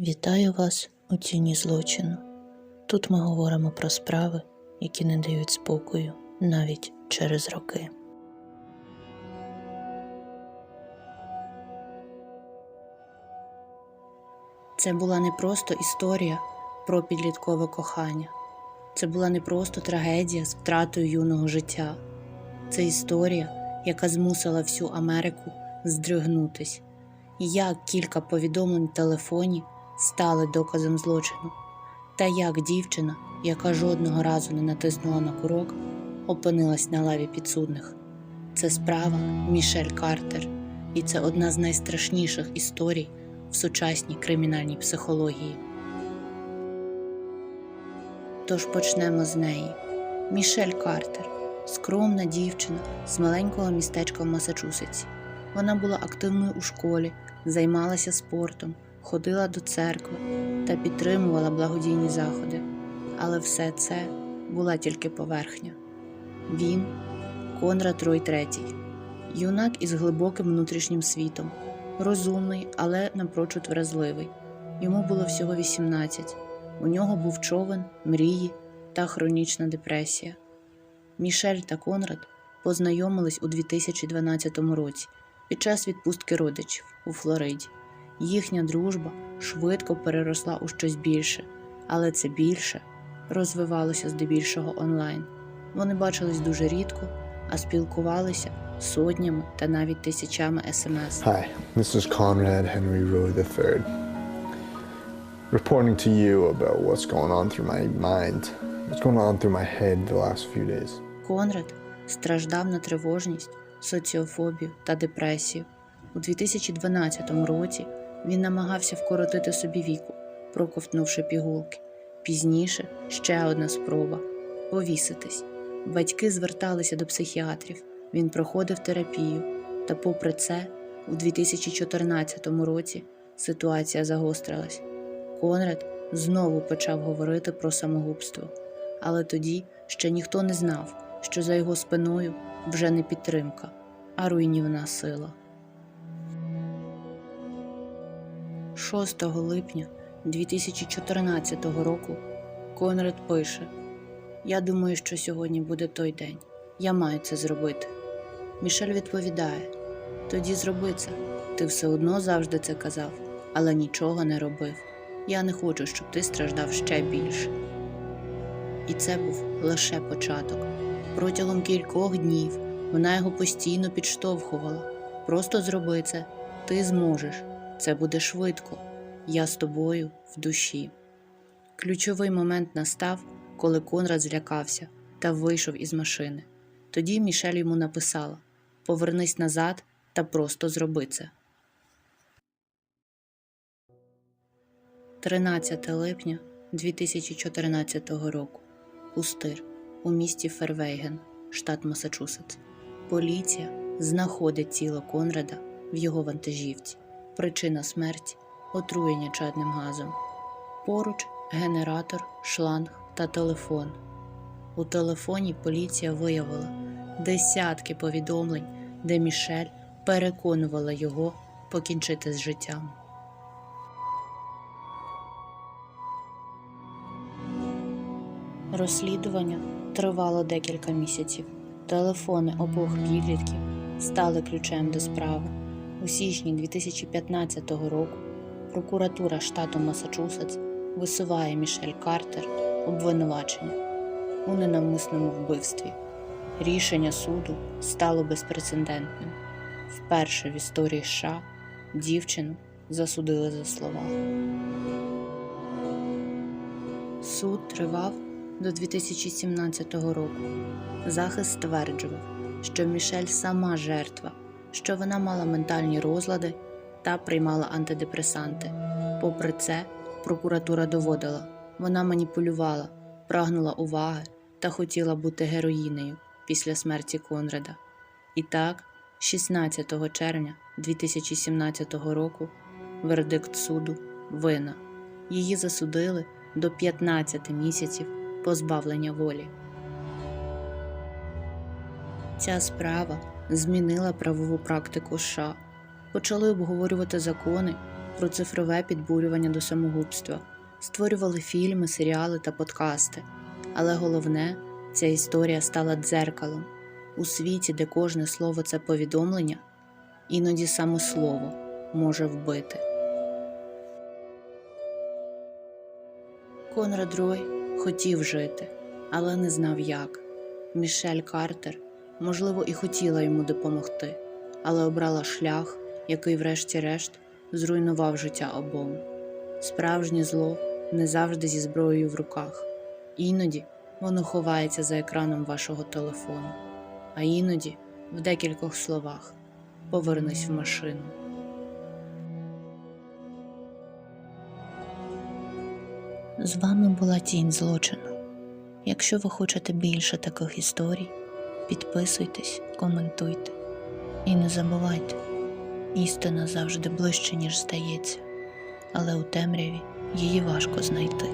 Вітаю вас у тіні злочину. Тут ми говоримо про справи, які не дають спокою навіть через роки. Це була не просто історія про підліткове кохання. Це була не просто трагедія з втратою юного життя. Це історія, яка змусила всю Америку здригнутись. Як кілька повідомлень в телефоні стали доказом злочину, та як дівчина, яка жодного разу не натиснула на курок, опинилась на лаві підсудних. Це справа Мішель Картер, і це одна з найстрашніших історій в сучасній кримінальній психології. Тож почнемо з неї. Мішель Картер скромна дівчина з маленького містечка в Масачусетсі. Вона була активною у школі, займалася спортом, ходила до церкви та підтримувала благодійні заходи. Але все це була тільки поверхня. Він Конрад Рой III, юнак із глибоким внутрішнім світом, розумний, але напрочуд вразливий. Йому було всього 18. У нього був човен, мрії та хронічна депресія. Мішель та Конрад познайомились у 2012 році під час відпустки родичів у Флориді. Їхня дружба швидко переросла у щось більше, але це більше розвивалося здебільшого онлайн. Вони бачились дуже рідко, а спілкувалися сотнями та навіть тисячами смс. Hi, this is Conrad Henry Roy III. Reporting to you about what's going on through my mind, what's going on through my head the last few days. Конрад страждав на тривожність, соціофобію та депресію. У 2012 році він намагався вкоротити собі віку, проковтнувши пігулки. Пізніше ще одна спроба повіситись. Батьки зверталися до психіатрів. Він проходив терапію. Та, попри це, у 2014 році ситуація загострилась. Конрад знову почав говорити про самогубство, але тоді ще ніхто не знав, що за його спиною вже не підтримка, а руйнівна сила. 6 липня 2014 року Конрад пише: Я думаю, що сьогодні буде той день. Я маю це зробити. Мішель відповідає: Тоді зроби це. Ти все одно завжди це казав, але нічого не робив. Я не хочу, щоб ти страждав ще більше. І це був лише початок. Протягом кількох днів вона його постійно підштовхувала. Просто зроби це, ти зможеш. Це буде швидко. Я з тобою в душі. Ключовий момент настав, коли Конрад злякався та вийшов із машини. Тоді Мішель йому написала: Повернись назад та просто зроби це. 13 липня 2014 року. Пустир у місті Фервейген, штат Масачусетс. Поліція знаходить тіло Конрада в його вантажівці. Причина смерті отруєння чадним газом. Поруч генератор, шланг та телефон. У телефоні поліція виявила десятки повідомлень, де Мішель переконувала його покінчити з життям. Розслідування тривало декілька місяців. Телефони обох підлітків стали ключем до справи. У січні 2015 року прокуратура штату Масачусетс висуває Мішель Картер обвинувачення у ненавмисному вбивстві. Рішення суду стало безпрецедентним. Вперше в історії США дівчину засудили за слова. Суд тривав до 2017 року. Захист стверджував, що Мішель сама жертва, що вона мала ментальні розлади та приймала антидепресанти. Попри це, прокуратура доводила, вона маніпулювала, прагнула уваги та хотіла бути героїнею після смерті Конрада. І так, 16 червня 2017 року вердикт суду вина. Її засудили до 15 місяців позбавлення волі. Ця справа змінила правову практику США. Почали обговорювати закони, про цифрове підбурювання до самогубства, створювали фільми, серіали та подкасти. Але головне, ця історія стала дзеркалом у світі, де кожне слово це повідомлення, іноді саме слово може вбити. Конрад Рой хотів жити, але не знав як. Мішель Картер, можливо, і хотіла йому допомогти, але обрала шлях, який, врешті-решт, зруйнував життя обом. Справжнє зло не завжди зі зброєю в руках. Іноді воно ховається за екраном вашого телефону, а іноді в декількох словах повернись в машину. З вами була тінь злочину. Якщо ви хочете більше таких історій, підписуйтесь, коментуйте і не забувайте, істина завжди ближче, ніж здається, але у темряві її важко знайти.